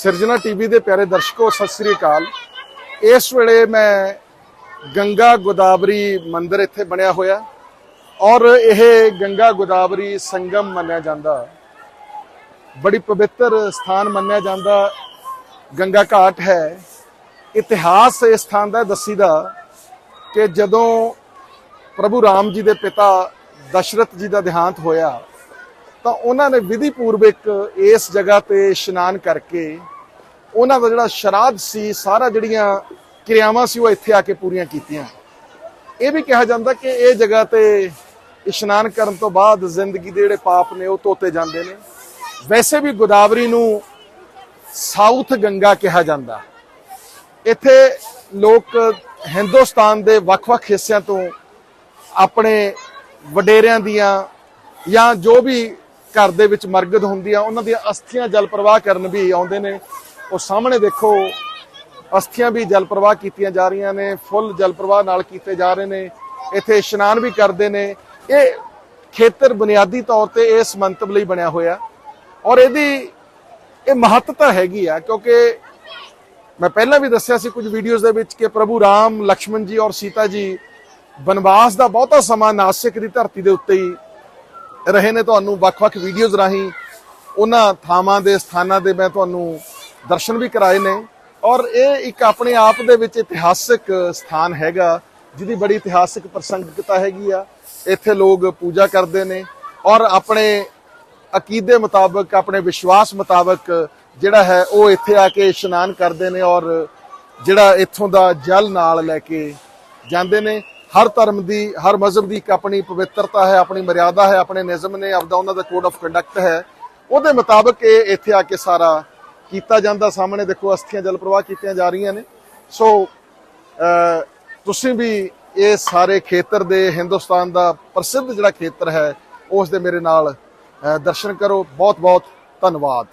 ਸਿਰਜਣਾ ਟੀਵੀ ਦੇ ਪਿਆਰੇ ਦਰਸ਼ਕੋ, ਸਤਿ ਸ੍ਰੀ ਅਕਾਲ। ਇਸ ਵੇਲੇ ਮੈਂ ਗੰਗਾ ਗੋਦਾਵਰੀ ਮੰਦਿਰ ਇੱਥੇ ਬਣਿਆ ਹੋਇਆ ਔਰ ਇਹ ਗੰਗਾ ਗੋਦਾਵਰੀ ਸੰਗਮ ਮੰਨਿਆ ਜਾਂਦਾ। ਬੜੀ ਪਵਿੱਤਰ ਸਥਾਨ ਮੰਨਿਆ ਜਾਂਦਾ। ਗੰਗਾ ਘਾਟ ਹੈ। ਇਤਿਹਾਸ ਇਸ ਸਥਾਨ ਦਾ ਦੱਸੀਦਾ ਕਿ ਜਦੋਂ ਪ੍ਰਭੂ ਰਾਮ ਜੀ ਦੇ ਪਿਤਾ ਦਸ਼ਰਥ ਜੀ ਦਾ ਦੇਹਾਂਤ ਹੋਇਆ ਤਾਂ ਉਹਨਾਂ ਨੇ ਵਿਧੀ ਪੂਰਵਕ ਇਸ ਜਗ੍ਹਾ ਤੇ ਇਸ਼ਨਾਨ ਕਰਕੇ ਉਹਨਾਂ ਦਾ ਜਿਹੜਾ ਸ਼ਰਾਧ ਸੀ, ਸਾਰਾ ਜਿਹੜੀਆਂ ਕਿਰਿਆਵਾਂ ਸੀ ਉਹ ਇੱਥੇ ਆ ਕੇ ਪੂਰੀਆਂ ਕੀਤੀਆਂ। ਇਹ ਵੀ ਕਿਹਾ ਜਾਂਦਾ ਕਿ ਇਹ ਜਗ੍ਹਾ ਤੇ ਇਸ਼ਨਾਨ ਕਰਨ ਤੋਂ ਬਾਅਦ ਜ਼ਿੰਦਗੀ ਦੇ ਜਿਹੜੇ ਪਾਪ ਨੇ ਉਹ ਧੋਤੇ ਜਾਂਦੇ ਨੇ। ਵੈਸੇ ਵੀ ਗੋਦਾਵਰੀ ਨੂੰ ਸਾਊਥ ਗੰਗਾ ਕਿਹਾ ਜਾਂਦਾ। ਇੱਥੇ ਲੋਕ ਹਿੰਦੁਸਤਾਨ ਦੇ ਵੱਖ-ਵੱਖ ਹਿੱਸਿਆਂ ਤੋਂ ਆਪਣੇ ਵਡੇਰਿਆਂ ਦੀਆਂ ਜਾਂ ਜੋ ਵੀ ਘਰ ਦੇ ਵਿੱਚ ਮਰਗਦ ਹੁੰਦੀ ਆ ਉਹਨਾਂ ਦੀਆਂ ਅਸਥੀਆਂ ਜਲ ਪ੍ਰਵਾਹ ਕਰਨ ਵੀ ਆਉਂਦੇ ਨੇ। ਉਹ ਸਾਹਮਣੇ ਦੇਖੋ, ਅਸਥੀਆਂ ਵੀ ਜਲ ਪ੍ਰਵਾਹ ਕੀਤੀਆਂ ਜਾ ਰਹੀਆਂ ਨੇ, ਫੁੱਲ ਜਲ ਪ੍ਰਵਾਹ ਨਾਲ ਕੀਤੇ ਜਾ ਰਹੇ ਨੇ, ਇੱਥੇ ਇਸ਼ਨਾਨ ਵੀ ਕਰਦੇ ਨੇ। ਇਹ ਖੇਤਰ ਬੁਨਿਆਦੀ ਤੌਰ ਤੇ ਇਸ ਮੰਤਵ ਲਈ ਬਣਿਆ ਹੋਇਆ। ਔਰ ਇਹਦੀ, ਇਹ ਮਹੱਤਤਾ ਹੈਗੀ ਆ, ਕਿਉਂਕਿ ਮੈਂ ਪਹਿਲਾਂ ਵੀ ਦੱਸਿਆ ਸੀ ਕੁਝ ਵੀਡੀਓਜ਼ ਦੇ ਵਿੱਚ ਕਿ ਪ੍ਰਭੂ ਰਾਮ ਲక్ష్మణ ਜੀ ਔਰ ਸੀਤਾ ਜੀ ਬਨਵਾਸ ਦਾ ਬਹੁਤਾ ਸਮਾਂ ਨਾਸਿਕ ਦੀ ਧਰਤੀ ਦੇ ਉੱਤੇ ਹੀ ਰਹੇ ਨੇ ਤੁਹਾਨੂੰ ਵੱਖ-ਵੱਖ ਵੀਡੀਓਜ਼ ਰਾਹੀਂ। ਉਹਨਾਂ ਥਾਵਾਂ ਦੇ, ਸਥਾਨਾਂ ਦੇ ਮੈਂ ਤੁਹਾਨੂੰ ਦਰਸ਼ਨ ਵੀ ਕਰਾਏ ਨੇ। ਔਰ ਇਹ ਇੱਕ ਆਪਣੇ ਆਪ ਦੇ ਵਿੱਚ ਇਤਿਹਾਸਕ ਸਥਾਨ ਹੈਗਾ, ਜਿਹਦੀ ਬੜੀ ਇਤਿਹਾਸਿਕ ਪ੍ਰਸੰਗਿਕਤਾ ਹੈਗੀ ਆ। ਇੱਥੇ ਲੋਕ ਪੂਜਾ ਕਰਦੇ ਨੇ। ਔਰ ਆਪਣੇ ਅਕੀਦੇ ਮੁਤਾਬਕ, ਆਪਣੇ ਵਿਸ਼ਵਾਸ ਮੁਤਾਬਕ ਜਿਹੜਾ ਹੈ, ਉਹ ਇੱਥੇ ਆ ਕੇ ਇਸ਼ਨਾਨ ਕਰਦੇ ਨੇ ਔਰ ਜਿਹੜਾ ਇੱਥੋਂ ਦਾ ਜਲ ਨਾਲ ਲੈ ਕੇ ਜਾਂਦੇ ਨੇ। ਹਰ ਧਰਮ ਦੀ, ਹਰ ਮਜ਼ਹਬ ਦੀ ਇੱਕ ਆਪਣੀ ਪਵਿੱਤਰਤਾ ਹੈ, ਆਪਣੀ ਮਰਿਆਦਾ ਹੈ, ਆਪਣੇ ਨਿਯਮ ਨੇ, ਆਪਦਾ ਉਹਨਾਂ ਦਾ ਕੋਡ ਆਫ ਕੰਡਕਟ ਹੈ। ਉਹਦੇ ਮੁਤਾਬਕ ਇਹ ਇੱਥੇ ਆ ਕੇ ਸਾਰਾ ਕੀਤਾ ਜਾਂਦਾ। ਸਾਹਮਣੇ ਦੇਖੋ, ਅਸਥੀਆਂ ਜਲ ਪ੍ਰਵਾਹ ਕੀਤੀਆਂ ਜਾ ਰਹੀਆਂ ਨੇ। ਸੋ ਤੁਸੀਂ ਵੀ ਇਹ ਸਾਰੇ ਖੇਤਰ ਦੇ ਹਿੰਦੁਸਤਾਨ ਦਾ ਪ੍ਰਸਿੱਧ ਜਿਹੜਾ ਖੇਤਰ ਹੈ, ਉਸ ਦੇ ਮੇਰੇ ਨਾਲ ਦਰਸ਼ਨ ਕਰੋ। ਬਹੁਤ ਬਹੁਤ ਧੰਨਵਾਦ।